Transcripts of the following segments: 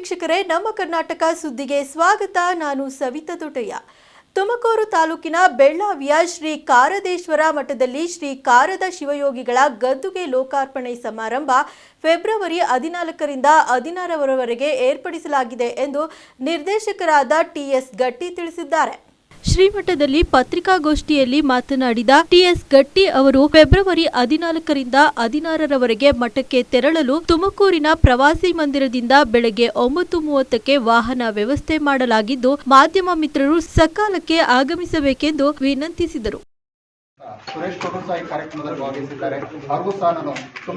ವೀಕ್ಷಕರೇ, ನಮ್ಮ ಕರ್ನಾಟಕ ಸುದ್ದಿಗೆ ಸ್ವಾಗತ. ನಾನು ಸವಿತಾ ದೊಡ್ಡಯ್ಯ ತುಮಕೂರು ತಾಲೂಕಿನ ಬೆಳ್ಳಾವಿಯ ಶ್ರೀ ಕಾರದೇಶ್ವರ ಮಠದಲ್ಲಿ ಶ್ರೀ ಕಾರದ ಶಿವಯೋಗಿಗಳ ಗದ್ದುಗೆ ಲೋಕಾರ್ಪಣೆ ಸಮಾರಂಭ ಫೆಬ್ರವರಿ ಹದಿನಾಲ್ಕರಿಂದ ಹದಿನಾರರವರೆಗೆ ಏರ್ಪಡಿಸಲಾಗಿದೆ ಎಂದು ನಿರ್ದೇಶಕರಾದ ಟಿಎಸ್ ಗಟ್ಟಿ ತಿಳಿಸಿದ್ದಾರೆ. ಶ್ರೀಮಠದಲ್ಲಿ ಪತ್ರಿಕಾಗೋಷ್ಠಿಯಲ್ಲಿ ಮಾತನಾಡಿದ ಟಿಎಸ್ ಗಟ್ಟಿ ಅವರು, ಫೆಬ್ರವರಿ ಹದಿನಾಲ್ಕರಿಂದ ಹದಿನಾರರವರೆಗೆ ಮಠಕ್ಕೆ ತೆರಳಲು ತುಮಕೂರಿನ ಪ್ರವಾಸಿ ಮಂದಿರದಿಂದ ಬೆಳಗ್ಗೆ ಒಂಬತ್ತು ಮೂವತ್ತಕ್ಕೆ ವಾಹನ ವ್ಯವಸ್ಥೆ ಮಾಡಲಾಗಿದ್ದು, ಮಾಧ್ಯಮ ಮಿತ್ರರು ಸಕಾಲಕ್ಕೆ ಆಗಮಿಸಬೇಕೆಂದು ವಿನಂತಿಸಿದರು. ಸುರೇಶ್ ಕೊಟ್ಟೂರು ಈ ಕಾರ್ಯಕ್ರಮದಲ್ಲಿ ಭಾಗವಹಿಸಿದ್ದಾರೆ. ಹಾಗೂ ಸಹ ನಾನು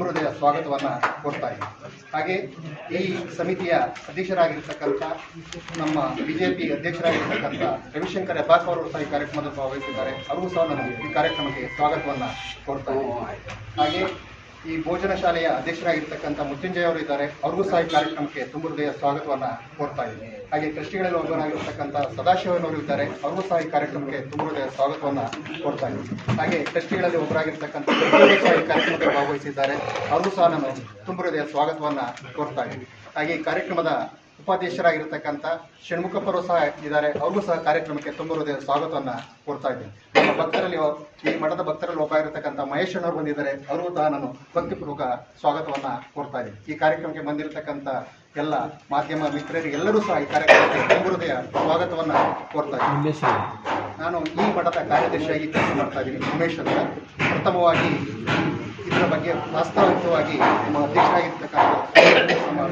ಹೃದಯ ಸ್ವಾಗತವನ್ನು ಕೊಡ್ತಾ ಇದ್ದೀನಿ. ಹಾಗೆ ಈ ಸಮಿತಿಯ ಅಧ್ಯಕ್ಷರಾಗಿರ್ತಕ್ಕಂಥ, ನಮ್ಮ ಬಿಜೆಪಿ ಅಧ್ಯಕ್ಷರಾಗಿರ್ತಕ್ಕಂಥ ರವಿಶಂಕರ್ ಹೆಬ್ಬಾರ್ ಅವರು ಸಹ ಈ ಕಾರ್ಯಕ್ರಮದಲ್ಲಿ ಭಾಗವಹಿಸಿದ್ದಾರೆ. ಅವ್ರಿಗೂ ಸಹ ನಾನು ಈ ಕಾರ್ಯಕ್ರಮಕ್ಕೆ ಸ್ವಾಗತವನ್ನು ಕೊಡ್ತಾ ಹಾಗೆ ಈ ಭೋಜನ ಶಾಲೆಯ ಅಧ್ಯಕ್ಷರಾಗಿರ್ತಕ್ಕಂಥ ಮೃತ್ಯುಂಜಯ ಅವರು ಇದ್ದಾರೆ. ಅವ್ರಿಗೂ ಸಹ ಈ ಕಾರ್ಯಕ್ರಮಕ್ಕೆ ತುಂಬ ಹೃದಯ ಸ್ವಾಗತವನ್ನು ಕೋರ್ತಾ ಇದ್ದೀನಿ. ಹಾಗೆ ಟ್ರಸ್ಟಿಗಳಲ್ಲಿ ಒಬ್ಬರಾಗಿರ್ತಕ್ಕಂಥ ಸದಾಶಿವನವರು ಇದ್ದಾರೆ. ಅವ್ರಿಗೂ ಸಹ ಈ ಕಾರ್ಯಕ್ರಮಕ್ಕೆ ತುಂಬ ಹೃದಯ ಸ್ವಾಗತವನ್ನು ಕೋರ್ತಾ ಇದ್ದೀನಿ. ಹಾಗೆ ಟ್ರಸ್ಟಿಗಳಲ್ಲಿ ಒಬ್ಬರಾಗಿರ್ತಕ್ಕಂಥ ಈ ಕಾರ್ಯಕ್ರಮದಲ್ಲಿ ಭಾಗವಹಿಸಿದ್ದಾರೆ. ಅವ್ರಿಗೂ ಸಹ ನಾನು ತುಂಬ ಹೃದಯ ಸ್ವಾಗತವನ್ನು ಕೋರ್ತಾ ಇದ್ದೀನಿ. ಹಾಗೆ ಈ ಕಾರ್ಯಕ್ರಮದ ಉಪಾಧ್ಯಕ್ಷರಾಗಿರ್ತಕ್ಕಂಥ ಷಣ್ಮುಖಪ್ಪರು ಸಹ ಇದ್ದಾರೆ. ಅವ್ರಿಗೂ ಸಹ ಕಾರ್ಯಕ್ರಮಕ್ಕೆ ತುಂಬ ಹೃದಯ ಸ್ವಾಗತವನ್ನು ಕೊಡ್ತಾ ಇದ್ದೀನಿ. ನಮ್ಮ ಭಕ್ತರಲ್ಲಿ ಈ ಮಠದ ಭಕ್ತರಲ್ಲಿ ಒಬ್ಬ ಇರತಕ್ಕಂಥ ಮಹೇಶ್ ಅಣ್ಣವರು ಬಂದಿದ್ದಾರೆ. ಅವರಿಗೂ ಸಹ ನಾನು ಭಕ್ತಿಪೂರ್ವಕ ಸ್ವಾಗತವನ್ನ ಕೋರ್ತಾ ಇದ್ದೀನಿ. ಈ ಕಾರ್ಯಕ್ರಮಕ್ಕೆ ಬಂದಿರತಕ್ಕಂಥ ಎಲ್ಲ ಮಾಧ್ಯಮ ಮಿತ್ರರಿಗೆ ಎಲ್ಲರೂ ಸಹ ಈ ಕಾರ್ಯಕ್ರಮಕ್ಕೆ ತುಂಬ ಹೃದಯ ಸ್ವಾಗತವನ್ನ ಕೋರ್ತಾ ಇದ್ದೀನಿ. ನಾನು ಈ ಮಠದ ಕಾರ್ಯದರ್ಶಿಯಾಗಿ ಕೆಲಸ ಮಾಡ್ತಾ ಇದ್ದೀನಿ. ಉಮೇಶ್ ಅಂತ. ಪ್ರಥಮವಾಗಿ ಇದರ ಬಗ್ಗೆ ವಾಸ್ತವಿಕವಾಗಿ ನಮ್ಮ ಅಧ್ಯಕ್ಷರಾಗಿರ್ತಕ್ಕಂಥ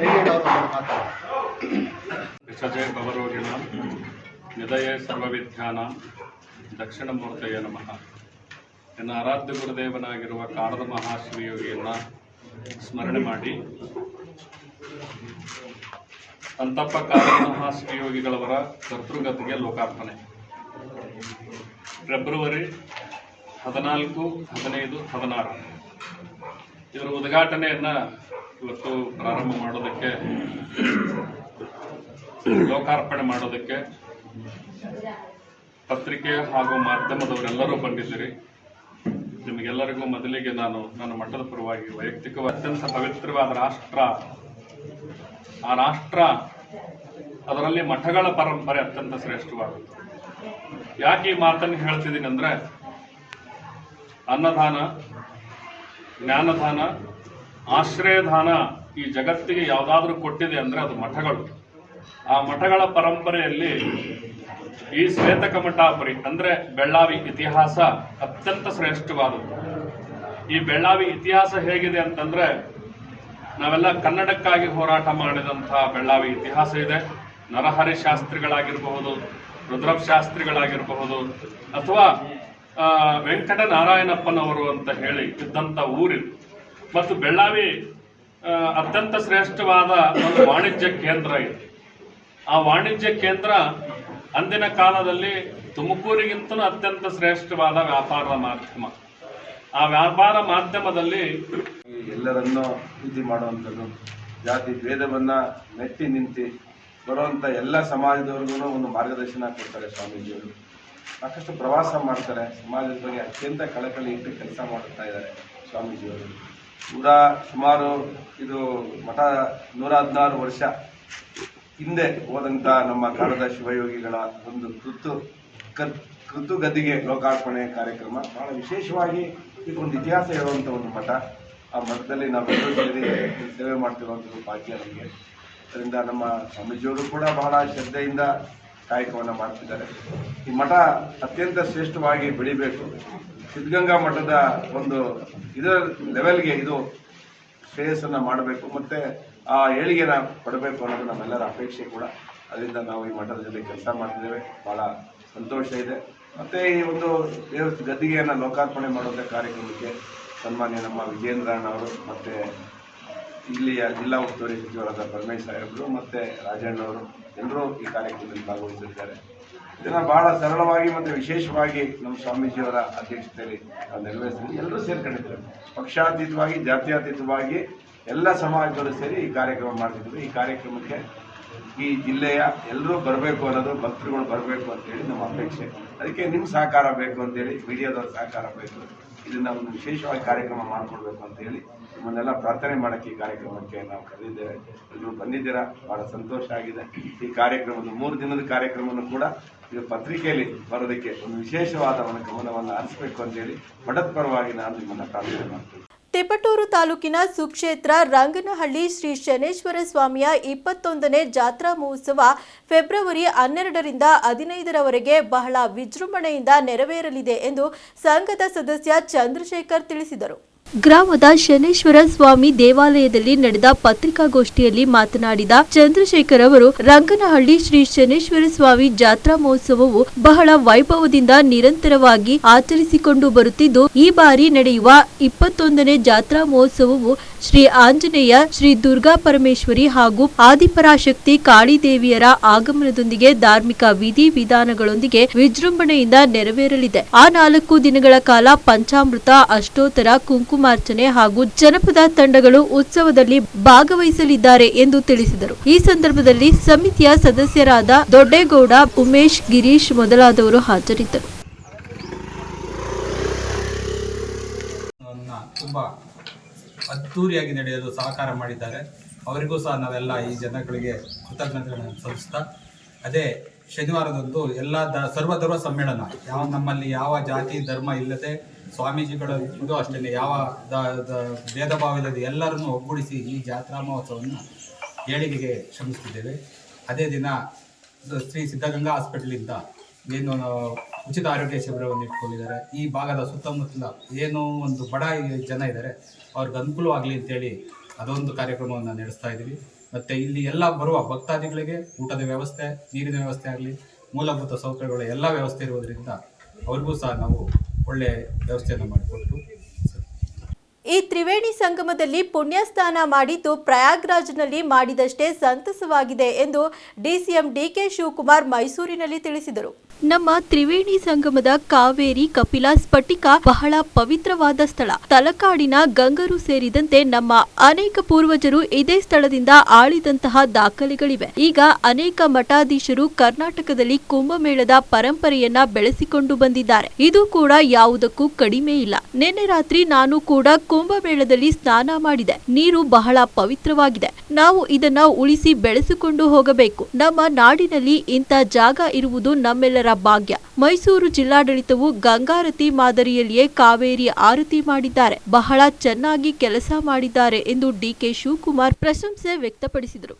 ರೇಡಿಯೋಡವರು ಮಾತಾಡ್ತಾರೆ ವಿಸಜಯ ನಿಧಯ ಸರ್ವವಿಧ್ಯಾನ ದಕ್ಷಿಣ ಮೂರ್ತಯ ನಮಃ ನನ್ನ ಆರಾಧ್ಯ ಗುರುದೇವನಾಗಿರುವ ಕಾಡದ ಮಹಾಶ್ರೀಯೋಗಿಯನ್ನು ಸ್ಮರಣೆ ಮಾಡಿ, ಅಂತಪ್ಪ ಕಾಡದ ಮಹಾಶ್ರೀಯೋಗಿಗಳವರ ಕರ್ತೃಗತಿಗೆ ಲೋಕಾರ್ಪಣೆ. ಫೆಬ್ರವರಿ ಹದಿನಾಲ್ಕು, ಹದಿನೈದು, ಹದಿನಾರು. ಇದರ ಉದ್ಘಾಟನೆಯನ್ನು ಇವತ್ತು ಪ್ರಾರಂಭ ಮಾಡೋದಕ್ಕೆ ಲೋಕಾರ್ಪಣೆ ಮಾಡೋದಕ್ಕೆ ಪತ್ರಿಕೆ ಹಾಗೂ ಮಾಧ್ಯಮದವರೆಲ್ಲರೂ ಬಂದಿದ್ದೀರಿ. ನಿಮಗೆಲ್ಲರಿಗೂ ಮೊದಲಿಗೆ ನಾನು ನನ್ನ ಮಠದ ಪರವಾಗಿ ವೈಯಕ್ತಿಕ ಅತ್ಯಂತ ಪವಿತ್ರವಾದ ರಾಷ್ಟ್ರ. ಆ ರಾಷ್ಟ್ರ, ಅದರಲ್ಲಿ ಮಠಗಳ ಪರಂಪರೆ ಅತ್ಯಂತ ಶ್ರೇಷ್ಠವಾದದ್ದು. ಯಾಕೆ ಈ ಮಾತನ್ನು ಹೇಳ್ತಿದ್ದೀನಿ ಅಂದ್ರೆ, ಅನ್ನದಾನ, ಜ್ಞಾನದಾನ, ಆಶ್ರಯದಾನ ಈ ಜಗತ್ತಿಗೆ ಯಾವುದಾದ್ರೂ ಕೊಟ್ಟಿದೆ ಅಂದ್ರೆ ಅದು ಮಠಗಳು. ಆ ಮಠಗಳ ಪರಂಪರೆಯಲ್ಲಿ ಈ ಶ್ವೇತಕ ಮಠಾಪುರಿ, ಅಂದ್ರೆ ಬೆಳ್ಳಾವಿ ಇತಿಹಾಸ ಅತ್ಯಂತ ಶ್ರೇಷ್ಠವಾದದ್ದು. ಈ ಬೆಳ್ಳಾವಿ ಇತಿಹಾಸ ಹೇಗಿದೆ ಅಂತಂದ್ರೆ ನಾವೆಲ್ಲ ಕನ್ನಡಕ್ಕಾಗಿ ಹೋರಾಟ ಮಾಡಿದಂತಹ ಬೆಳ್ಳಾವಿ ಇತಿಹಾಸ ಇದೆ. ನರಹರಿ ಶಾಸ್ತ್ರಿಗಳಾಗಿರಬಹುದು ರುದ್ರಪ್ ಶಾಸ್ತ್ರಿಗಳಾಗಿರಬಹುದು ಅಥವಾ ವೆಂಕಟ ನಾರಾಯಣಪ್ಪನವರು ಅಂತ ಹೇಳಿ ಇದ್ದಂತ ಊರಿದು ಮತ್ತು ಬೆಳ್ಳಾವಿ ಅತ್ಯಂತ ಶ್ರೇಷ್ಠವಾದ ಒಂದು ವಾಣಿಜ್ಯ ಕೇಂದ್ರ ಇದೆ. ಆ ವಾಣಿಜ್ಯ ಕೇಂದ್ರ ಅಂದಿನ ಕಾಲದಲ್ಲಿ ತುಮಕೂರಿಗಿಂತ ಅತ್ಯಂತ ಶ್ರೇಷ್ಠವಾದ ವ್ಯಾಪಾರ ಮಾಧ್ಯಮ. ಆ ವ್ಯಾಪಾರ ಮಾಧ್ಯಮದಲ್ಲಿ ಎಲ್ಲರನ್ನೂ ಪ್ರೀತಿ ಮಾಡುವಂಥದ್ದು, ಜಾತಿ ಭೇದವನ್ನ ಮೆಟ್ಟಿ ನಿಂತಿ ಬರುವಂಥ ಎಲ್ಲ ಸಮಾಜದವ್ರಿಗೂ ಒಂದು ಮಾರ್ಗದರ್ಶನ ಕೊಡ್ತಾರೆ ಸ್ವಾಮೀಜಿಯವರು. ಸಾಕಷ್ಟು ಪ್ರವಾಸ ಮಾಡ್ತಾರೆ, ಸಮಾಜದ ಬಗ್ಗೆ ಅತ್ಯಂತ ಕಳಕಳಿ ಇಟ್ಟು ಕೆಲಸ ಮಾಡುತ್ತಾ ಇದ್ದಾರೆ ಸ್ವಾಮೀಜಿಯವರು. ನೂರ ಸುಮಾರು ಇದು ಮಠ ನೂರ ಹದಿನಾರು ವರ್ಷ ಹಿಂದೆ ಹೋದಂತ ನಮ್ಮ ಕಾಲದ ಶಿವಯೋಗಿಗಳ ಒಂದು ಕೃತು ಕೃತು ಗದ್ದಿಗೆ ಲೋಕಾರ್ಪಣೆ ಕಾರ್ಯಕ್ರಮ ಬಹಳ ವಿಶೇಷವಾಗಿ ಇದೊಂದು ಇತಿಹಾಸ ಹೇಳುವಂಥ ಒಂದು ಮಠ. ಆ ಮಠದಲ್ಲಿ ನಾವೆಲ್ಲರೂ ಸೇರಿ ಸೇವೆ ಮಾಡ್ತಿರುವಂಥದ್ದು ಭಾಗ್ಯ ನಮಗೆ. ಅದರಿಂದ ನಮ್ಮ ಸ್ವಾಮೀಜಿಯವರು ಕೂಡ ಬಹಳ ಶ್ರದ್ಧೆಯಿಂದ ಕಾಯಕವನ್ನು ಮಾಡ್ತಿದ್ದಾರೆ. ಈ ಮಠ ಅತ್ಯಂತ ಶ್ರೇಷ್ಠವಾಗಿ ಬೆಳಿಬೇಕು. ಸಿದ್ಧಗಂಗಾ ಮಠದ ಒಂದು ಇದರ ಲೆವೆಲ್ಗೆ ಇದು ಶ್ರೇಯಸ್ಸನ್ನು ಮಾಡಬೇಕು. ಮತ್ತೆ ಆ ಏಳಿಗೆನ ಕೊಡಬೇಕು ಅನ್ನೋದು ನಮ್ಮೆಲ್ಲರ ಅಪೇಕ್ಷೆ ಕೂಡ. ಅದರಿಂದ ನಾವು ಈ ಮಠದ ಜೊತೆ ಕೆಲಸ ಮಾಡ್ತಿದ್ದೇವೆ. ಬಹಳ ಸಂತೋಷ ಇದೆ. ಮತ್ತೆ ಈ ಒಂದು ಗದ್ದಿಗೆಯನ್ನು ಲೋಕಾರ್ಪಣೆ ಮಾಡುವಂಥ ಕಾರ್ಯಕ್ರಮಕ್ಕೆ ಸನ್ಮಾನ್ಯ ನಮ್ಮ ವಿಜೇಂದ್ರಣ್ಣ ಅವರು, ಮತ್ತೆ ಇಲ್ಲಿಯ ಜಿಲ್ಲಾ ಉಸ್ತುವಾರಿ ಸಚಿವರಾದ ಪರಮೇಶ್ ಸಾಹೇಬರು, ಮತ್ತೆ ರಾಜಣ್ಣವರು ಎಲ್ಲರೂ ಈ ಕಾರ್ಯಕ್ರಮದಲ್ಲಿ ಭಾಗವಹಿಸಿದ್ದಾರೆ. ಇದನ್ನು ಬಹಳ ಸರಳವಾಗಿ ಮತ್ತು ವಿಶೇಷವಾಗಿ ನಮ್ಮ ಸ್ವಾಮೀಜಿಯವರ ಅಧ್ಯಕ್ಷತೆಯಲ್ಲಿ ನಾವು ನೆರವೇರಿಸಿದ್ವಿ. ಎಲ್ಲರೂ ಸೇರ್ಕೊಂಡಿದ್ದಾರೆ. ಪಕ್ಷಾತೀತವಾಗಿ, ಜಾತ್ಯತೀತವಾಗಿ ಎಲ್ಲ ಸಮಾಜಗಳು ಸೇರಿ ಈ ಕಾರ್ಯಕ್ರಮ ಮಾಡ್ತಿದ್ರು. ಈ ಕಾರ್ಯಕ್ರಮಕ್ಕೆ ಈ ಜಿಲ್ಲೆಯ ಎಲ್ಲರೂ ಬರಬೇಕು ಅನ್ನೋದು, ಭಕ್ತರುಗಳು ಬರಬೇಕು ಅಂತೇಳಿ ನಮ್ಮ ಅಪೇಕ್ಷೆ. ಅದಕ್ಕೆ ನಿಮ್ಮ ಸಹಕಾರ ಬೇಕು ಅಂತೇಳಿ ಮೀಡಿಯಾದವ್ರ ಸಹಕಾರ ಬೇಕು. ಇದನ್ನ ಒಂದು ವಿಶೇಷವಾಗಿ ಕಾರ್ಯಕ್ರಮ ಮಾಡಿಕೊಡ್ಬೇಕು ಅಂತ ಹೇಳಿ ನಿಮ್ಮನ್ನೆಲ್ಲ ಪ್ರಾರ್ಥನೆ ಮಾಡೋಕ್ಕೆ ಈ ಕಾರ್ಯಕ್ರಮಕ್ಕೆ ನಾವು ಕರೆದಿದ್ದೇವೆ ಎಲ್ಲರೂ ಬಂದಿದ್ದೀರಾ, ಬಹಳ ಸಂತೋಷ ಆಗಿದೆ. ಈ ಕಾರ್ಯಕ್ರಮದ ಮೂರು ದಿನದ ಕಾರ್ಯಕ್ರಮವನ್ನು ಕೂಡ ಇದು ಪತ್ರಿಕೆಯಲ್ಲಿ ಬರೋದಕ್ಕೆ ಒಂದು ವಿಶೇಷವಾದ ಒಂದು ಗಮನವನ್ನು ಹರಿಸಬೇಕು ಅಂತ ಹೇಳಿ ಮಠದ ಪರವಾಗಿ ನಾನು ನಿಮ್ಮನ್ನು ಪ್ರಾರ್ಥನೆ ಮಾಡ್ತೀನಿ. ತಿಪಟೂರು ತಾಲೂಕಿನ ಸುಕ್ಷೇತ್ರ ರಂಗನಹಳ್ಳಿ ಶ್ರೀ ಶನೇಶ್ವರ ಸ್ವಾಮಿಯ ಇಪ್ಪತ್ತೊಂದನೇ ಜಾತ್ರಾ ಮಹೋತ್ಸವ ಫೆಬ್ರವರಿ ಹನ್ನೆರಡರಿಂದ ಹದಿನೈದರವರೆಗೆ ಬಹಳ ವಿಜೃಂಭಣೆಯಿಂದ ನೆರವೇರಲಿದೆ ಎಂದು ಸಂಘದ ಸದಸ್ಯ ಚಂದ್ರಶೇಖರ್ ತಿಳಿಸಿದರು. ಗ್ರಾಮದ ಶನೇಶ್ವರ ಸ್ವಾಮಿ ದೇವಾಲಯದಲ್ಲಿ ನಡೆದ ಪತ್ರಿಕಾಗೋಷ್ಠಿಯಲ್ಲಿ ಮಾತನಾಡಿದ ಚಂದ್ರಶೇಖರ್ ಅವರು, ರಂಗನಹಳ್ಳಿ ಶ್ರೀ ಶನೇಶ್ವರ ಸ್ವಾಮಿ ಜಾತ್ರಾ ಮಹೋತ್ಸವವು ಬಹಳ ವೈಭವದಿಂದ ನಿರಂತರವಾಗಿ ಆಚರಿಸಿಕೊಂಡು ಬರುತ್ತಿದ್ದು, ಈ ಬಾರಿ ನಡೆಯುವ ಇಪ್ಪತ್ತೊಂದನೇ ಜಾತ್ರಾ ಮಹೋತ್ಸವವು ಶ್ರೀ ಆಂಜನೇಯ, ಶ್ರೀ ದುರ್ಗಾ ಪರಮೇಶ್ವರಿ ಹಾಗೂ ಆದಿಪರಾಶಕ್ತಿ ಕಾಳಿದೇವಿಯರ ಆಗಮನದೊಂದಿಗೆ ಧಾರ್ಮಿಕ ವಿಧಿ ವಿಧಾನಗಳೊಂದಿಗೆ ವಿಜೃಂಭಣೆಯಿಂದ ನೆರವೇರಲಿದೆ. ಆ ನಾಲ್ಕು ದಿನಗಳ ಕಾಲ ಪಂಚಾಮೃತ, ಅಷ್ಟೋತ್ತರ, ಕುಂಕುಮಾರ್ಚನೆ ಹಾಗೂ ಜನಪದ ತಂಡಗಳು ಉತ್ಸವದಲ್ಲಿ ಭಾಗವಹಿಸಲಿದ್ದಾರೆ ಎಂದು ತಿಳಿಸಿದರು. ಈ ಸಂದರ್ಭದಲ್ಲಿ ಸಮಿತಿಯ ಸದಸ್ಯರಾದ ದೊಡ್ಡೇಗೌಡ, ಉಮೇಶ್, ಗಿರೀಶ್ ಮೊದಲಾದವರು ಹಾಜರಿದ್ದರು. ಅದ್ಧೂರಿಯಾಗಿ ನಡೆಯಲು ಸಹಕಾರ ಮಾಡಿದ್ದಾರೆ. ಅವರಿಗೂ ಸಹ ನಾವೆಲ್ಲ ಈ ಜನಗಳಿಗೆ ಕೃತಜ್ಞತೆಗಳನ್ನು ಸಲ್ಲಿಸ್ತಾ, ಅದೇ ಶನಿವಾರದಂದು ಎಲ್ಲ ದ, ಸರ್ವಧರ್ಮ ಸಮ್ಮೇಳನ, ಯಾವ ನಮ್ಮಲ್ಲಿ ಯಾವ ಜಾತಿ, ಧರ್ಮ ಇಲ್ಲದೆ ಸ್ವಾಮೀಜಿಗಳು ಇದು ಅಷ್ಟೇ ಯಾವ ದ ಭೇದ ಭಾವ ಇಲ್ಲದೆ ಎಲ್ಲರನ್ನು ಒಗ್ಗೂಡಿಸಿ ಈ ಜಾತ್ರಾ ಮಹೋತ್ಸವವನ್ನು ಏಳಿಗೆಗೆ ಶ್ರಮಿಸುತ್ತಿದ್ದೇವೆ ಅದೇ ದಿನ ಶ್ರೀ ಸಿದ್ಧಗಂಗಾ ಹಾಸ್ಪಿಟ್ಲಿಂದ ಏನು ಉಚಿತ ಆರೋಗ್ಯ ಶಿಬಿರವನ್ನು ಇಟ್ಕೊಂಡಿದ್ದಾರೆ ಈ ಭಾಗದ ಸುತ್ತಮುತ್ತಲ ಏನು ಒಂದು ಬಡ ಜನ ಇದ್ದಾರೆ. ಅವ್ರಿಗೆ ಅನುಕೂಲವಾಗಲಿ ಅಂತೇಳಿ ಅದೊಂದು ಕಾರ್ಯಕ್ರಮವನ್ನು ನಡೆಸ್ತಾ ಇದ್ದೀವಿ. ಮತ್ತು ಇಲ್ಲಿ ಎಲ್ಲ ಬರುವ ಭಕ್ತಾದಿಗಳಿಗೆ ಊಟದ ವ್ಯವಸ್ಥೆ, ನೀರಿನ ವ್ಯವಸ್ಥೆ ಆಗಲಿ, ಮೂಲಭೂತ ಸೌಕರ್ಯಗಳ ಎಲ್ಲ ವ್ಯವಸ್ಥೆ ಇರುವುದರಿಂದ ಅವ್ರಿಗೂ ಸಹ ನಾವು ಒಳ್ಳೆಯ ವ್ಯವಸ್ಥೆಯನ್ನು ಮಾಡಿಕೊಟ್ಟು ಈ ತ್ರಿವೇಣಿ ಸಂಗಮದಲ್ಲಿ ಪುಣ್ಯಸ್ನಾನ ಮಾಡಿದ್ದು ಪ್ರಯಾಗ್ರಾಜ್ನಲ್ಲಿ ಮಾಡಿದಷ್ಟೇ ಸಂತಸವಾಗಿದೆ ಎಂದು ಡಿಸಿಎಂ ಡಿಕೆ ಶಿವಕುಮಾರ್ ಮೈಸೂರಿನಲ್ಲಿ ತಿಳಿಸಿದರು. ನಮ್ಮ ತ್ರಿವೇಣಿ ಸಂಗಮದ ಕಾವೇರಿ ಕಪಿಲಾ ಸ್ಫಟಿಕ ಬಹಳ ಪವಿತ್ರವಾದ ಸ್ಥಳ. ತಲಕಾಡಿನ ಗಂಗರು ಸೇರಿದಂತೆ ನಮ್ಮ ಅನೇಕ ಪೂರ್ವಜರು ಇದೇ ಸ್ಥಳದಿಂದ ಆಳಿದಂತಹ ದಾಖಲೆಗಳಿವೆ. ಈಗ ಅನೇಕ ಮಠಾಧೀಶರು ಕರ್ನಾಟಕದಲ್ಲಿ ಕುಂಭಮೇಳದ ಪರಂಪರೆಯನ್ನ ಬೆಳೆಸಿಕೊಂಡು ಬಂದಿದ್ದಾರೆ. ಇದು ಕೂಡ ಯಾವುದಕ್ಕೂ ಕಡಿಮೆ ಇಲ್ಲ. ನಿನ್ನೆ ರಾತ್ರಿ ನಾನು ಕೂಡ ಕುಂಭಮೇಳದಲ್ಲಿ ಸ್ನಾನ ಮಾಡಿದೆ. ನೀರು ಬಹಳ ಪವಿತ್ರವಾಗಿದೆ. ನಾವು ಇದನ್ನ ಉಳಿಸಿ ಬೆಳೆಸಿಕೊಂಡು ಹೋಗಬೇಕು. ನಮ್ಮ ನಾಡಿನಲ್ಲಿ ಇಂಥ ಜಾಗ ಇರುವುದು ನಮ್ಮೆಲ್ಲರ ಭಾಗ್ಯ. ಮೈಸೂರು ಜಿಲ್ಲಾಡಳಿತವು ಗಂಗಾರತಿ ಮಾದರಿಯಲ್ಲಿಯೇ ಕಾವೇರಿ ಆರತಿ ಮಾಡಿದ್ದಾರೆ. ಬಹಳ ಚೆನ್ನಾಗಿ ಕೆಲಸ ಮಾಡಿದ್ದಾರೆ ಎಂದು ಡಿಕೆ ಶಿವಕುಮಾರ್ ಪ್ರಶಂಸೆ ವ್ಯಕ್ತಪಡಿಸಿದರು.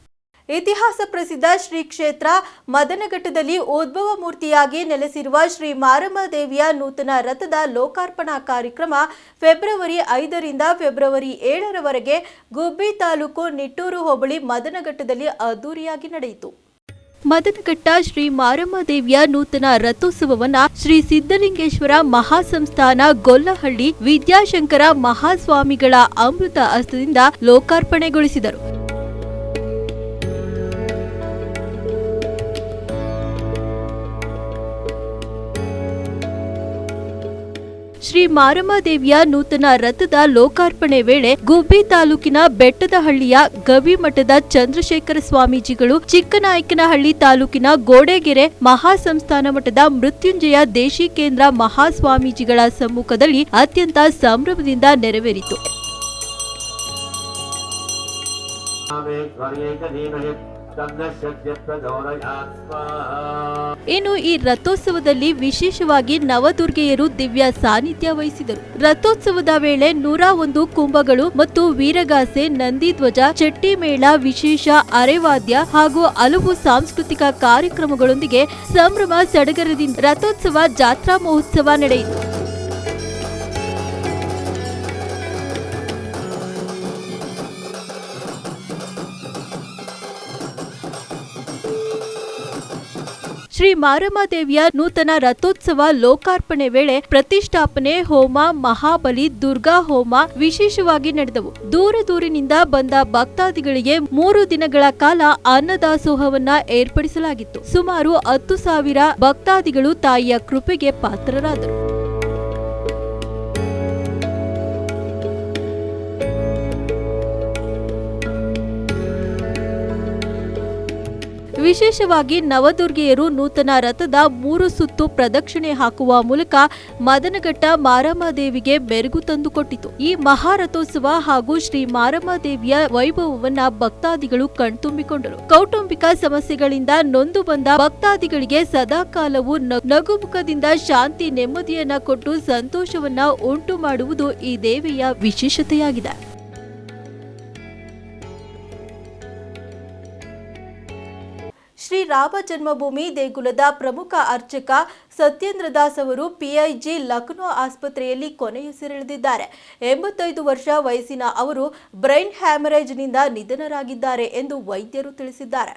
ಇತಿಹಾಸ ಪ್ರಸಿದ್ಧ ಶ್ರೀ ಕ್ಷೇತ್ರ ಮದನಘಟ್ಟದಲ್ಲಿ ಉದ್ಭವ ಮೂರ್ತಿಯಾಗಿ ನೆಲೆಸಿರುವ ಶ್ರೀ ಮಾರಮ್ಮ ದೇವಿಯ ನೂತನ ರಥದ ಲೋಕಾರ್ಪಣಾ ಕಾರ್ಯಕ್ರಮ ಫೆಬ್ರವರಿ ಐದರಿಂದ ಫೆಬ್ರವರಿ ಏಳರವರೆಗೆ ಗುಬ್ಬಿ ತಾಲೂಕು ನಿಟ್ಟೂರು ಹೋಬಳಿ ಮದನಘಟ್ಟದಲ್ಲಿ ಅದ್ದೂರಿಯಾಗಿ ನಡೆಯಿತು. ಮದನಘಟ್ಟ ಶ್ರೀ ಮಾರಮ್ಮ ದೇವಿಯ ನೂತನ ರಥೋತ್ಸವವನ್ನ ಶ್ರೀ ಸಿದ್ದಲಿಂಗೇಶ್ವರ ಮಹಾಸಂಸ್ಥಾನ ಗೊಲ್ಲಹಳ್ಳಿ ವಿದ್ಯಾಶಂಕರ ಮಹಾಸ್ವಾಮಿಗಳ ಅಮೃತ ಹಸ್ತದಿಂದ ಲೋಕಾರ್ಪಣೆಗೊಳಿಸಿದರು. ಶ್ರೀ ಮಾರಮ್ಮ ದೇವಿಯ ನೂತನ ರಥದ ಲೋಕಾರ್ಪಣೆ ವೇಳೆ ಗುಬ್ಬಿ ತಾಲೂಕಿನ ಬೆಟ್ಟದಹಳ್ಳಿಯ ಗವಿಮಠದ ಚಂದ್ರಶೇಖರ ಸ್ವಾಮೀಜಿಗಳು ಚಿಕ್ಕನಾಯಕನಹಳ್ಳಿ ತಾಲೂಕಿನ ಗೋಡೆಗೆರೆ ಮಹಾಸಂಸ್ಥಾನ ಮಠದ ಮೃತ್ಯುಂಜಯ ದೇಶಿ ಕೇಂದ್ರ ಮಹಾಸ್ವಾಮೀಜಿಗಳ ಸಮ್ಮುಖದಲ್ಲಿ ಅತ್ಯಂತ ಸಂಭ್ರಮದಿಂದ ನೆರವೇರಿತು. ಇನ್ನು ಈ ರಥೋತ್ಸವದಲ್ಲಿ ವಿಶೇಷವಾಗಿ ನವದುರ್ಗೆಯರು ದಿವ್ಯ ಸಾನ್ನಿಧ್ಯ ವಹಿಸಿದರು. ರಥೋತ್ಸವದ ವೇಳೆ ನೂರ ಒಂದು ಕುಂಭಗಳು ಮತ್ತು ವೀರಗಾಸೆ ನಂದಿಧ್ವಜ ಚಟ್ಟಿಮೇಳ, ವಿಶೇಷ ಅರೆವಾದ್ಯ ಹಾಗೂ ಹಲವು ಸಾಂಸ್ಕೃತಿಕ ಕಾರ್ಯಕ್ರಮಗಳೊಂದಿಗೆ ಸಂಭ್ರಮ ಸಡಗರದಿಂದ ರಥೋತ್ಸವ ಜಾತ್ರಾ ಮಹೋತ್ಸವ ನಡೆಯಿತು. ಶ್ರೀ ಮಾರಮ್ಮದೇವಿಯ ನೂತನ ರಥೋತ್ಸವ ಲೋಕಾರ್ಪಣೆ ವೇಳೆ ಪ್ರತಿಷ್ಠಾಪನೆ ಹೋಮ, ಮಹಾಬಲಿ, ದುರ್ಗಾ ಹೋಮ ವಿಶೇಷವಾಗಿ ನಡೆದವು. ದೂರ ದೂರಿನಿಂದ ಬಂದ ಭಕ್ತಾದಿಗಳಿಗೆ ಮೂರು ದಿನಗಳ ಕಾಲ ಅನ್ನದಾಸೋಹವನ್ನ ಏರ್ಪಡಿಸಲಾಗಿತ್ತು. ಸುಮಾರು ಹತ್ತು ಸಾವಿರ ಭಕ್ತಾದಿಗಳು ತಾಯಿಯ ಕೃಪೆಗೆ ಪಾತ್ರರಾದರು. ವಿಶೇಷವಾಗಿ ನವದುರ್ಗೆಯರು ನೂತನ ರಥದ ಮೂರು ಸುತ್ತು ಪ್ರದಕ್ಷಿಣೆ ಹಾಕುವ ಮೂಲಕ ಮದನಘಟ್ಟ ಮಾರಮ್ಮದೇವಿಗೆ ಮೆರುಗು ತಂದುಕೊಟ್ಟಿತು. ಈ ಮಹಾರಥೋತ್ಸವ ಹಾಗೂ ಶ್ರೀ ಮಾರಮ್ಮದೇವಿಯ ವೈಭವವನ್ನ ಭಕ್ತಾದಿಗಳು ಕಣ್ತುಂಬಿಕೊಂಡರು. ಕೌಟುಂಬಿಕ ಸಮಸ್ಯೆಗಳಿಂದ ನೊಂದು ಬಂದ ಭಕ್ತಾದಿಗಳಿಗೆ ಸದಾಕಾಲವು ಕಾಲವು ನಗುಮುಖದಿಂದ ಶಾಂತಿ ನೆಮ್ಮದಿಯನ್ನ ಕೊಟ್ಟು ಸಂತೋಷವನ್ನ ಉಂಟು ಮಾಡುವುದು ಈ ದೇವಿಯ ವಿಶೇಷತೆಯಾಗಿದೆ. ಶ್ರೀ ರಾಮ ಜನ್ಮಭೂಮಿ ದೇಗುಲದ ಪ್ರಮುಖ ಅರ್ಚಕ ಸತ್ಯೇಂದ್ರ ದಾಸ್ ಅವರು ಪಿಐಜಿ ಲಕ್ನೋ ಆಸ್ಪತ್ರೆಯಲ್ಲಿ ಕೊನೆಯುಸಿರೆಳೆದಿದ್ದಾರೆ ಎಂಬತ್ತೈದು ವರ್ಷ ವಯಸ್ಸಿನ ಅವರು ಬ್ರೈನ್ ಹ್ಯಾಮರೇಜ್ನಿಂದ ನಿಧನರಾಗಿದ್ದಾರೆ ಎಂದು ವೈದ್ಯರು ತಿಳಿಸಿದ್ದಾರೆ.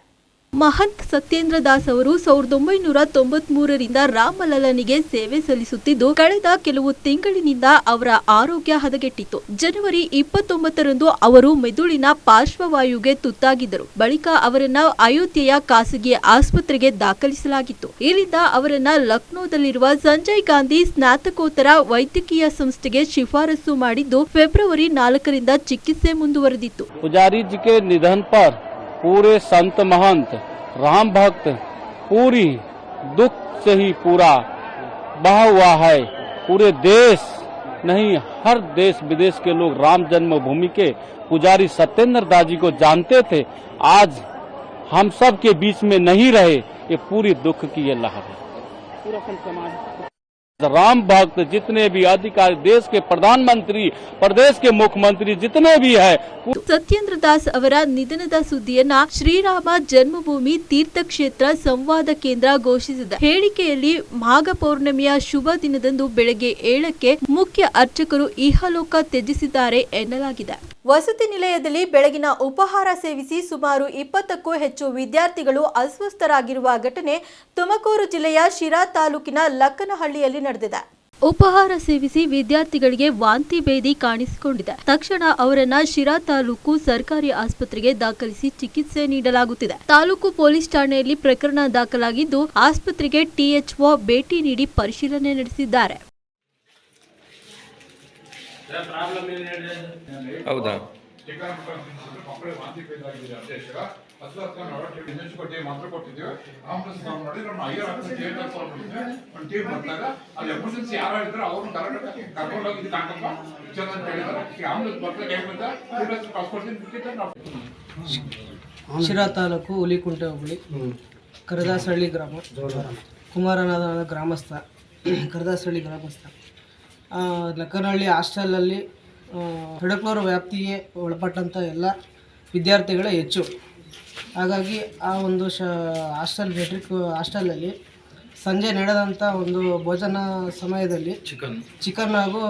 ಮಹಂತ್ ಸತ್ಯೇಂದ್ರ ದಾಸ್ ಅವರು ಸಾವಿರದ ಒಂಬೈನೂರ ತೊಂಬತ್ ಮೂರರಿಂದ ರಾಮಲಲನಿಗೆ ಸೇವೆ ಸಲ್ಲಿಸುತ್ತಿದ್ದು, ಕಳೆದ ಕೆಲವು ತಿಂಗಳಿನಿಂದ ಅವರ ಆರೋಗ್ಯ ಹದಗೆಟ್ಟಿತ್ತು. ಜನವರಿ ಇಪ್ಪತ್ತೊಂಬತ್ತರಂದು ಅವರು ಮೆದುಳಿನ ಪಾರ್ಶ್ವವಾಯುಗೆ ತುತ್ತಾಗಿದ್ದರು. ಬಳಿಕ ಅವರನ್ನ ಅಯೋಧ್ಯೆಯ ಖಾಸಗಿ ಆಸ್ಪತ್ರೆಗೆ ದಾಖಲಿಸಲಾಗಿತ್ತು. ಇಲ್ಲಿಂದ ಅವರನ್ನ ಲಕ್ನೋದಲ್ಲಿರುವ ಸಂಜಯ್ ಗಾಂಧಿ ಸ್ನಾತಕೋತ್ತರ ವೈದ್ಯಕೀಯ ಸಂಸ್ಥೆಗೆ ಶಿಫಾರಸು ಮಾಡಿದ್ದು, ಫೆಬ್ರವರಿ ನಾಲ್ಕರಿಂದ ಚಿಕಿತ್ಸೆ ಮುಂದುವರೆದಿತ್ತು. ಪುಜಾರಿ पर संत महंत, राम भक्त, पूरी दुख से ही पूरा बहा हुआ है। पूरे देश नहीं, हर देश विदेश के लोग राम जन्मभूमि के पुजारी सत्येंद्र दास जी को जानते थे। आज हम सब के बीच में नहीं रहे, ये पूरी दुख की ये लहर है। पूरा समाज राम भक्त जितने भी अधिकारी देश के प्रधानमंत्री प्रदेश के मुख्यमंत्री जितने भी है ಸತ್ಯೇಂದ್ರ ದಾಸ್ ಅವರ ನಿಧನದ ಸುದ್ದಿಯನ್ನ ಶ್ರೀರಾಮ ಜನ್ಮಭೂಮಿ ತೀರ್ಥಕ್ಷೇತ್ರ ಸಂವಾದ ಕೇಂದ್ರ ಘೋಷಿಸಿದೆ ಹೇಳಿಕೆಯಲ್ಲಿ ಮಾಘ ಪೌರ್ಣಮಿಯ ಶುಭ ದಿನದಂದು ಬೆಳಗ್ಗೆ ಏಳಕ್ಕೆ ಮುಖ್ಯ ಅರ್ಚಕರು ಇಹಲೋಕ ತ್ಯಜಿಸಿದ್ದಾರೆ ಎನ್ನಲಾಗಿದೆ ವಸತಿ ನಿಲಯದಲ್ಲಿ ಬೆಳಗಿನ ಉಪಹಾರ ಸೇವಿಸಿ ಸುಮಾರು ಇಪ್ಪತ್ತಕ್ಕೂ ಹೆಚ್ಚು ವಿದ್ಯಾರ್ಥಿಗಳು ಅಸ್ವಸ್ಥರಾಗಿರುವ ಘಟನೆ ತುಮಕೂರು ಜಿಲ್ಲೆಯ ಶಿರಾ ತಾಲೂಕಿನ ಲಕ್ಕನಹಳ್ಳಿಯಲ್ಲಿ ನಡೆದಿದೆ. ಉಪಹಾರ ಸೇವಿಸಿ ವಿದ್ಯಾರ್ಥಿಗಳಿಗೆ ವಾಂತಿ ಭೇದಿ ಕಾಣಿಸಿಕೊಂಡಿದೆ. ತಕ್ಷಣ ಅವರನ್ನ ಶಿರಾ ತಾಲೂಕು ಸರ್ಕಾರಿ ಆಸ್ಪತ್ರೆಗೆ ದಾಖಲಿಸಿ ಚಿಕಿತ್ಸೆ ನೀಡಲಾಗುತ್ತಿದೆ. ತಾಲೂಕು ಪೊಲೀಸ್ ಠಾಣೆಯಲ್ಲಿ ಪ್ರಕರಣ ದಾಖಲಾಗಿದ್ದು, ಆಸ್ಪತ್ರೆಗೆ ಟಿಎಚ್ಒ ಭೇಟಿ ನೀಡಿ ಪರಿಶೀಲನೆ ನಡೆಸಿದ್ದಾರೆ. ಹೌದಾ ಮಾತ್ರ ಕೊಟ್ಟಿದ್ದೀವಿ ಆಂಬುಲೆನ್ಸ್ ನಾವು ನೋಡಿ ನಮ್ಮ ಐಆರ್ ಒಂದು ಟೀಮ್ ಬಂದಾಗ ಅಲ್ಲಿ ಎಮರ್ಜೆನ್ಸಿ ಯಾರು ಇದ್ರೆ ಅವ್ರನ್ನ ಕರೆಕ್ಟ್ ಕರ್ಕೊಂಡು ಹೋಗಿ ಹಾಕಪ್ಪ ಈಗ ಆಂಬುಲೆನ್ಸ್ ಆಂಬುಲೆನ್ಸ್ ಕಳ್ಸ್ಕೊಡ್ತೀನಿ ನಾವು ಶಿರಾ ತಾಲೂಕು ಹುಲಿಕುಂಟೆ ಹೋಬಳಿ ಕರದಾಸಹಳ್ಳಿ ಗ್ರಾಮ ಕುಮಾರನಾದ ಗ್ರಾಮಸ್ಥ ಕರದಾಸಹಳ್ಳಿ ಗ್ರಾಮಸ್ಥ. ಲಕ್ಕನಹಳ್ಳಿ ಹಾಸ್ಟೆಲಲ್ಲಿ ಹಡಕ್ಲೂರು ವ್ಯಾಪ್ತಿಗೆ ಒಳಪಟ್ಟಂಥ ಎಲ್ಲ ವಿದ್ಯಾರ್ಥಿಗಳೇ ಹೆಚ್ಚು. ಹಾಗಾಗಿ ಆ ಒಂದು ಶ ಹಾಸ್ಟೆಲ್ ಮೆಟ್ರಿಕ್ ಹಾಸ್ಟೆಲಲ್ಲಿ ಸಂಜೆ ನಡೆದಂಥ ಒಂದು ಭೋಜನ ಸಮಯದಲ್ಲಿ ಚಿಕನ್. ಚಿಕನ್ ಹಾಗೂ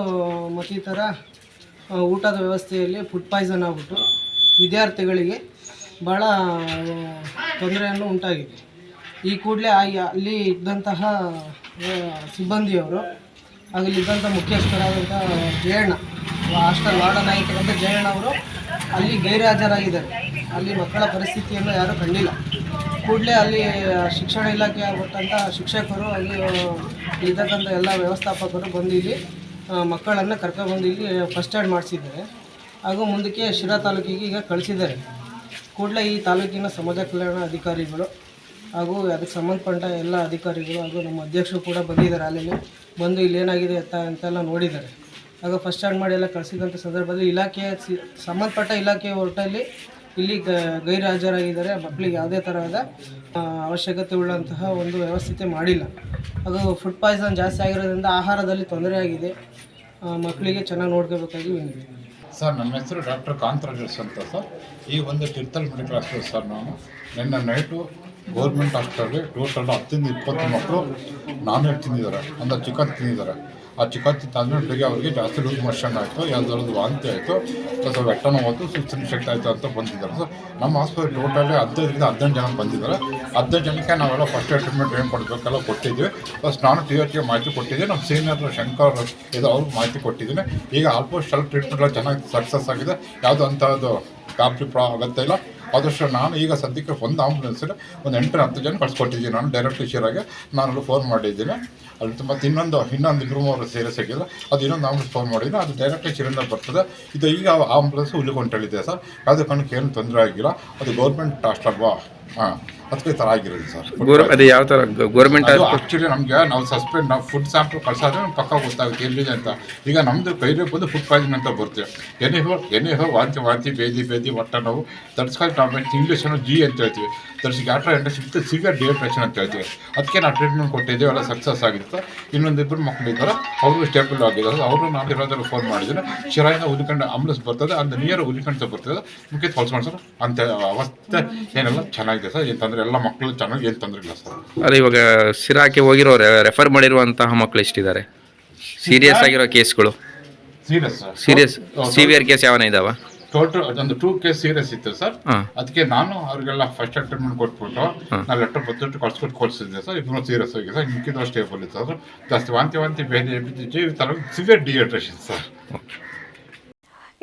ಮತ್ತಿತರ ಊಟದ ವ್ಯವಸ್ಥೆಯಲ್ಲಿ ಫುಡ್ ಪಾಯ್ಸನ್ ಆಗಿಬಿಟ್ಟು ವಿದ್ಯಾರ್ಥಿಗಳಿಗೆ ಭಾಳ ತೊಂದರೆಯನ್ನು ಉಂಟಾಗಿದೆ. ಈ ಕೂಡಲೇ ಅಲ್ಲಿ ಇದ್ದಂತಹ ಸಿಬ್ಬಂದಿಯವರು ಹಾಗೂ ಇದ್ದಂಥ ಮುಖ್ಯಸ್ಥರಾದಂಥ ಜಯಣ್ಣ ಹಾಸ್ಟೆಲ್ ವಾರ್ಡನ್ ನಾಯಕರಂತ ಜಯಣ್ಣ ಅವರು ಅಲ್ಲಿ ಗೈರಹಾಜರಾಗಿದ್ದಾರೆ ಅಲ್ಲಿ ಮಕ್ಕಳ ಪರಿಸ್ಥಿತಿಯನ್ನು ಯಾರೂ ಕಂಡಿಲ್ಲ. ಕೂಡಲೇ ಅಲ್ಲಿ ಶಿಕ್ಷಣ ಇಲಾಖೆ ಕೊಟ್ಟಂಥ ಶಿಕ್ಷಕರು ಅಲ್ಲಿ ಇರ್ತಕ್ಕಂಥ ಎಲ್ಲ ವ್ಯವಸ್ಥಾಪಕರು ಬಂದು ಇಲ್ಲಿ ಮಕ್ಕಳನ್ನು ಕರ್ಕೊಂಡ್ಬಂದು ಇಲ್ಲಿ ಫಸ್ಟ್ ಏಡ್ ಮಾಡಿಸಿದ್ದಾರೆ. ಹಾಗೂ ಮುಂದಕ್ಕೆ ಶಿರಾ ತಾಲೂಕಿಗೆ ಈಗ ಕಳಿಸಿದ್ದಾರೆ. ಕೂಡಲೇ ಈ ತಾಲೂಕಿನ ಸಮಾಜ ಕಲ್ಯಾಣ ಅಧಿಕಾರಿಗಳು ಹಾಗೂ ಅದಕ್ಕೆ ಸಂಬಂಧಪಟ್ಟ ಎಲ್ಲ ಅಧಿಕಾರಿಗಳು ಹಾಗೂ ನಮ್ಮ ಅಧ್ಯಕ್ಷರು ಕೂಡ ಬಂದಿದ್ದಾರೆ ಅಲ್ಲಿಗೆ ಬಂದು ಇಲ್ಲಿ ಏನಾಗಿದೆ ಅಂತ ಅಂತೆಲ್ಲ ನೋಡಿದ್ದಾರೆ. ಆಗ ಫಸ್ಟ್ ಹ್ಯಾಂಡ್ ಮಾಡಿ ಎಲ್ಲ ಕಳಿಸಿದಂಥ ಸಂದರ್ಭದಲ್ಲಿ ಇಲಾಖೆಯ ಸಿ, ಸಂಬಂಧಪಟ್ಟ ಇಲಾಖೆಯ ಹೊರಟಲ್ಲಿ ಇಲ್ಲಿ ಗ, ಗೈರ್ಹಾಜರಾಗಿದ್ದಾರೆ. ಮಕ್ಕಳಿಗೆ ಯಾವುದೇ ತರಹದ ಅವಶ್ಯಕತೆ ಉಳ್ಳಂತಹ ಒಂದು ವ್ಯವಸ್ಥೆ ಮಾಡಿಲ್ಲ. ಅದು ಫುಡ್ ಪಾಯ್ಸನ್ ಜಾಸ್ತಿ ಆಗಿರೋದ್ರಿಂದ ಆಹಾರದಲ್ಲಿ ತೊಂದರೆ ಆಗಿದೆ. ಮಕ್ಕಳಿಗೆ ಚೆನ್ನಾಗಿ ನೋಡ್ಕೋಬೇಕಾಗಿ ವಿನಂತಿ ಸರ್, ನನ್ನ ಹೆಸರು ಡಾಕ್ಟರ್ ಕಾಂತರಾಜ್ ಅಂತ ಸರ್. ಈ ಒಂದು ಟಿರ್ತಲ್ ಮೆಡಿಕಲ್ ಸರ್ ನಾನು. ನಿನ್ನೆ ನೈಟು ಗೌರ್ಮೆಂಟ್ ಹಾಸ್ಪಿಟಲ್ಲಿ ಟೋಟಲ್ ಹತ್ತರಿಂದ ಇಪ್ಪತ್ತು ಮಕ್ಕಳು ನಾನ್ ವೆಜ್ ತಿಂದಿದ್ದಾರೆ. ಅಂದರೆ ಚಿಕನ್ ತಿಂದಿದ್ದಾರೆ. ಆ ಚಿಕನ್ ತಿಂತಾದ್ಮೇಲೆ ಬೆಳಿಗ್ಗೆ ಅವರಿಗೆ ಜಾಸ್ತಿ ಲೂಸ್ ಮೋಷನ್ ಆಯಿತು ಯಾವ್ದಾದ್ರು ವಾಂತಿ ಆಯಿತು, ಸ್ವಲ್ಪ ಹೊಟ್ಟೆ ನೋವಾಯಿತು ಸುಸ್ತಿನ ಶಕ್ತಿ ಆಯಿತು ಅಂತ ಬಂದಿದ್ದಾರೆ. ಸೊ ನಮ್ಮ ಹಾಸ್ಪಿಟಲ್ ಟೋಟಲಿ ಹದಿನೈದರಿಂದ ಹದಿನೆಂಟು ಜನ ಬಂದಿದ್ದಾರೆ. ಹದಿನೈದು ಜನಕ್ಕೆ ನಾವೆಲ್ಲ ಫಸ್ಟ್ ಏಡ್ ಟ್ರೀಟ್ಮೆಂಟ್ ಏನು ಕೊಡಬೇಕೆಲ್ಲ ಕೊಟ್ಟಿದ್ವಿ ಫಸ್ಟ್ ನಾನು ಟಿ ಎಚ್ಗೆ ಮಾಹಿತಿ ಕೊಟ್ಟಿದ್ದೆ ನಮ್ಮ ಸೀನಿಯರ್ ಶಂಕರ್ ಇದು ಅವ್ರಿಗೆ ಮಾಹಿತಿ ಕೊಟ್ಟಿದ್ದೀನಿ. ಈಗ ಆಲ್ಮೋಸ್ಟ್ ಎಲ್ಲ ಟ್ರೀಟ್ಮೆಂಟ್ ಎಲ್ಲ ಚೆನ್ನಾಗಿ ಸಕ್ಸಸ್ ಆಗಿದೆ. ಯಾವುದು ಅಂಥದ್ದು ಕಾಪಿ ಪ್ರಾ ಆಗುತ್ತೆ ಇಲ್ಲ. ಆದಷ್ಟು ನಾನು ಈಗ ಸದ್ಯಕ್ಕೆ ಒಂದು ಆಂಬುಲೆನ್ಸಲ್ಲಿ ಒಂದು ಎಂಟು ಹತ್ತು ಜನ ಕಳ್ಸಿಕೊಟ್ಟಿದ್ದೀನಿ ನಾನು ಡೈರೆಕ್ಟ್ ಆಗಿ ನಾನು ಫೋನ್ ಮಾಡಿದ್ದೀನಿ. ಅಲ್ಲಿ ಮತ್ತು ಇನ್ನೊಂದು ಇನ್ನೊಂದು ಇಬ್ಬರು ಮೂವರು ಸೀರಿಯಸ್ ಆಗಿಲ್ಲ ಅದು ಇನ್ನೊಂದು ಆಂಬುಲೆನ್ಸ್ ಫೋನ್ ಮಾಡಿದ್ದೀನಿ. ಅದು ಡೈರೆಕ್ಟ್ ಶಿರಿಂದ ಬರ್ತದೆ. ಇದು ಈಗ ಆಂಬುಲೆನ್ಸ್ ಹುಲಿಗೊಂಟಲ್ಲಿದೆ ಸರ್. ಯಾವುದೇ ಕಾರಣಕ್ಕೆ ಏನು ತೊಂದರೆ ಆಗಿಲ್ಲ. ಅದು ಗೌರ್ಮೆಂಟ್ ಅಷ್ಟಲ್ವಾ ಹಾಂ. ಅದಕ್ಕೆ ಈ ಥರ ಆಗಿರೋದು ಸರ್. ಗೌರ್ ಅದೇ ಯಾವ ಥರ ಗೌರ್ಮೆಂಟ್ ಆ್ಯಕ್ಚುಲಿ ನಮಗೆ ನಾವು ಸಸ್ಪೆಂಡ್ ನಾವು ಫುಡ್ ಸ್ಯಾಂಪಲ್ ಕಳ್ಸಾದ್ರೆ ನಮ್ಗೆ ಪಕ್ಕ ಗೊತ್ತಾಗುತ್ತೆ ಎಲ್ಲಿದೆ ಅಂತ. ಈಗ ನಮ್ಮದು ಕೈಲೇ ಬಂದು ಫುಡ್ ಪಾಯ್ಸನ್ ಅಂತ ಬರುತ್ತೆ. ಎನಿ ಹೋ ಎನಿ ಹೋ ವಾಂತಿ ವಾಂತಿ ಬೇದಿ ಬೇದಿ ಹೊಟ್ಟೆ ನಾವು ತರ್ಸ್ಕೊಂಡು ನಾವು ಇಂಗ್ಲೀಷನ್ನು ಜಿ ಅಂತ ಹೇಳ್ತೀವಿ. ತರ್ಸಿಗೆ ಆಟ ಎಂಟು ಸಿಗ್ತು ಸಿವಿಯರ್ ಡಿಹೈಡ್ರೇಷನ್ ಅಂತ ಹೇಳ್ತೀವಿ. ಅದಕ್ಕೆ ನಾವು ಟ್ರೀಟ್ಮೆಂಟ್ ಕೊಟ್ಟಿದ್ದೀವಿ ಎಲ್ಲ ಸಕ್ಸಸ್ ಆಗಿತ್ತು ಇನ್ನೊಂದಿಬ್ಬರು ಮಕ್ಕಳಿದ್ದಾರೆ ಅವರು ಸ್ಟೇಬಲ್ ಆಗಿದ್ದಾರೆ. ಅವರು ನಾನು ಇರೋದ್ರಲ್ಲಿ ಫೋನ್ ಮಾಡಿದರೆ ಶಿರಾಯಿಂದ ಉದ್ಕೊಂಡು ಆಂಬುಲೆನ್ಸ್ ಬರ್ತದೆ ಅಂದ ನಿಯರ್ ಉದ್ಕೊಂಡ್ಸ ಬರ್ತದೆ. ಮುಖ್ಯ ಹೊಲ್ಸ್ಕೊಂಡು ಸರ್ ಅಂತ ಅವಸ್ಥೆ ಏನೆಲ್ಲ ಚೆನ್ನಾಗಿದೆ ಸರ್ ಏನು ತೊಂದರೆ ಎಲ್ಲ ಮಕ್ಕಳು ಚೆನ್ನಾಗಿ ಏನು ತೊಂದರೆ ಇಲ್ಲ ಸರ್. ಅದೇ ಇವಾಗ ಸಿರಾಕ್ಕೆ ಹೋಗಿರೋ ರೆಫರ್ ಮಾಡಿರುವಂತಹ ಮಕ್ಕಳು ಎಷ್ಟಿದ್ದಾರೆ? ಸೀರಿಯಸ್ ಆಗಿರೋ ಕೇಸ್ಗಳು. Serious sir serious severe case ಯಾವನ ಇದಾವ? ಟೋಟಲ್ ಒಂದು ಟೂ ಕೇಸ್ ಸೀರಿಯಸ್ ಇತ್ತು ಸರ್ ಅದಕ್ಕೆ ನಾನು ಅವ್ರಿಗೆಲ್ಲ ಫಸ್ಟ್ ಟ್ರೀಟ್ಮೆಂಟ್ ಕೊಟ್ಬಿಟ್ಟು ನಾನು ಲೆಟರ್ ಬರೆದಿಟ್ಟು ಕಳ್ಸ್ಬಿಟ್ಟು ಕೊಡ್ಸಿದ್ದೆ ಸರ್ ಇಬ್ಬರು ಸೀರಿಯಸ್ ಆಗಿದೆ ಸರ್ ಇಂಕಿದ್ರು ಸ್ಟೇಬಲ್ ಇತ್ತು ಸರ್ ಜಾಸ್ತಿ ವಾಂತಿ ವಾಂತಿ ಬೇರೆ severe dehydration sir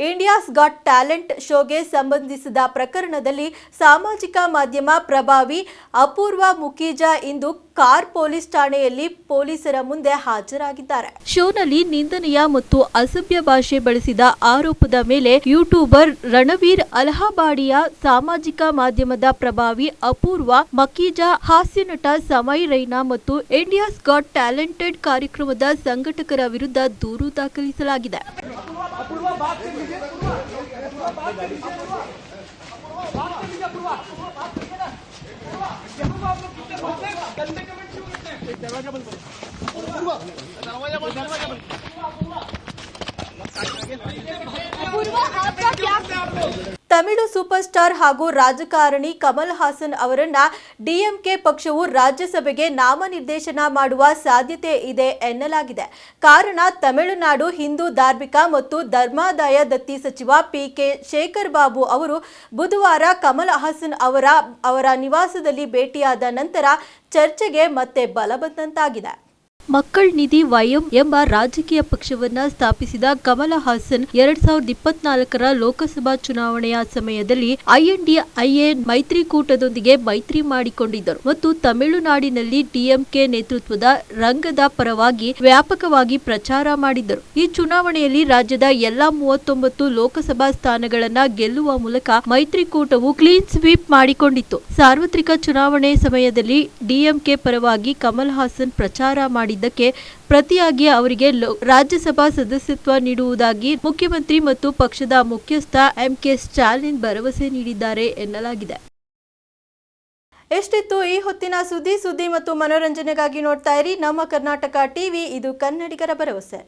India's got talent ಶೋಗೆ ಸಂಬಂಧಿಸಿದ ಪ್ರಕರಣದಲ್ಲಿ ಸಾಮಾಜಿಕ ಮಾಧ್ಯಮ ಪ್ರಭಾವಿ ಅಪೂರ್ವ ಮುಖೀಜಾ ಇಂದು ಕಾರ್ ಪೊಲೀಸ್ ಠಾಣೆಯಲ್ಲಿ ಪೊಲೀಸರ ಮುಂದೆ ಹಾಜರಾಗಿದ್ದಾರೆ. ಶೋನಲ್ಲಿ ನಿಂದನೆಯ ಮತ್ತು ಅಸಭ್ಯ ಭಾಷೆ ಬಳಸಿದ ಆರೋಪದ ಮೇಲೆ ಯೂಟ್ಯೂಬರ್ ರಣವೀರ್ ಅಲಹಾಬಾಡಿಯ ಸಾಮಾಜಿಕ ಮಾಧ್ಯಮದ ಪ್ರಭಾವಿ ಅಪೂರ್ವ ಮಕೀಜಾ ಹಾಸ್ಯ ನಟ ಸಮಯ್ ರೈನಾ ಮತ್ತು ಇಂಡಿಯಾಸ್ ಗಾಟ್ ಟ್ಯಾಲೆಂಟೆಡ್ ಕಾರ್ಯಕ್ರಮದ ಸಂಘಟಕರ ವಿರುದ್ಧ ದೂರು ದಾಖಲಿಸಲಾಗಿದೆ. दरवाज़ा बंद दरवाज़ा बंद पूर्वा आपका क्या? ತಮಿಳು ಸೂಪರ್ ಸ್ಟಾರ್ ಹಾಗೂ ರಾಜಕಾರಣಿ ಕಮಲ್ ಹಾಸನ್ ಅವರನ್ನ ಡಿಎಂಕೆ ಪಕ್ಷವು ರಾಜ್ಯಸಭೆಗೆ ನಾಮನಿರ್ದೇಶನ ಮಾಡುವ ಸಾಧ್ಯತೆ ಇದೆ ಎನ್ನಲಾಗಿದೆ. ಕಾರಣ ತಮಿಳುನಾಡು ಹಿಂದೂ ಧಾರ್ಮಿಕ ಮತ್ತು ಧರ್ಮಾದಾಯ ದತ್ತಿ ಸಚಿವ ಪಿಕೆ ಶೇಖರ್ ಬಾಬು ಅವರು ಬುಧವಾರ ಕಮಲ್ ಹಾಸನ್ ಅವರ ಅವರ ನಿವಾಸದಲ್ಲಿ ಭೇಟಿಯಾದ ನಂತರ ಚರ್ಚೆಗೆ ಮತ್ತೆ ಬಲ ಬಂದಂತಾಗಿದೆ ಮಕ್ಕಳ್ ನಿಧಿ ವೈಎಂ ಎಂಬ ರಾಜಕೀಯ ಪಕ್ಷವನ್ನ ಸ್ಥಾಪಿಸಿದ ಕಮಲ ಹಾಸನ್ ಎರಡ್ ಸಾವಿರದ ಇಪ್ಪತ್ನಾಲ್ಕರ ಲೋಕಸಭಾ ಚುನಾವಣೆಯ ಸಮಯದಲ್ಲಿ ಐಎನ್ಡಿಐಎ ಮೈತ್ರಿಕೂಟದೊಂದಿಗೆ ಮೈತ್ರಿ ಮಾಡಿಕೊಂಡಿದ್ದರು ಮತ್ತು ತಮಿಳುನಾಡಿನಲ್ಲಿ ಡಿಎಂಕೆ ನೇತೃತ್ವದ ರಂಗದ ಪರವಾಗಿ ವ್ಯಾಪಕವಾಗಿ ಪ್ರಚಾರ ಮಾಡಿದ್ದರು. ಈ ಚುನಾವಣೆಯಲ್ಲಿ ರಾಜ್ಯದ ಎಲ್ಲಾ ಮೂವತ್ತೊಂಬತ್ತು ಲೋಕಸಭಾ ಸ್ಥಾನಗಳನ್ನ ಗೆಲ್ಲುವ ಮೂಲಕ ಮೈತ್ರಿಕೂಟವು ಕ್ಲೀನ್ ಸ್ವೀಪ್ ಮಾಡಿಕೊಂಡಿತ್ತು. ಸಾರ್ವತ್ರಿಕ ಚುನಾವಣೆ ಸಮಯದಲ್ಲಿ ಡಿಎಂಕೆ ಪರವಾಗಿ ಕಮಲ್ ಹಾಸನ್ ಪ್ರಚಾರ ಮಾಡಿದ್ದಕ್ಕೆ ಪ್ರತಿಯಾಗಿ ಅವರಿಗೆ ರಾಜ್ಯಸಭಾ ಸದಸ್ಯತ್ವ ನೀಡುವುದಾಗಿ ಮುಖ್ಯಮಂತ್ರಿ ಮತ್ತು ಪಕ್ಷದ ಮುಖ್ಯಸ್ಥ ಎಂಕೆ ಸ್ಟಾಲಿನ್ ಭರವಸೆ ನೀಡಿದ್ದಾರೆ ಎನ್ನಲಾಗಿದೆ. ಎಷ್ಟಿತ್ತು ಈ ಹೊತ್ತಿನ ಸುದ್ದಿ? ಸುದ್ದಿ ಮತ್ತು ಮನೋರಂಜನೆಗಾಗಿ ನೋಡ್ತಾ ಇರಿ ನಮ್ಮ ಕರ್ನಾಟಕ ಟಿವಿ, ಇದು ಕನ್ನಡಿಗರ ಭರವಸೆ.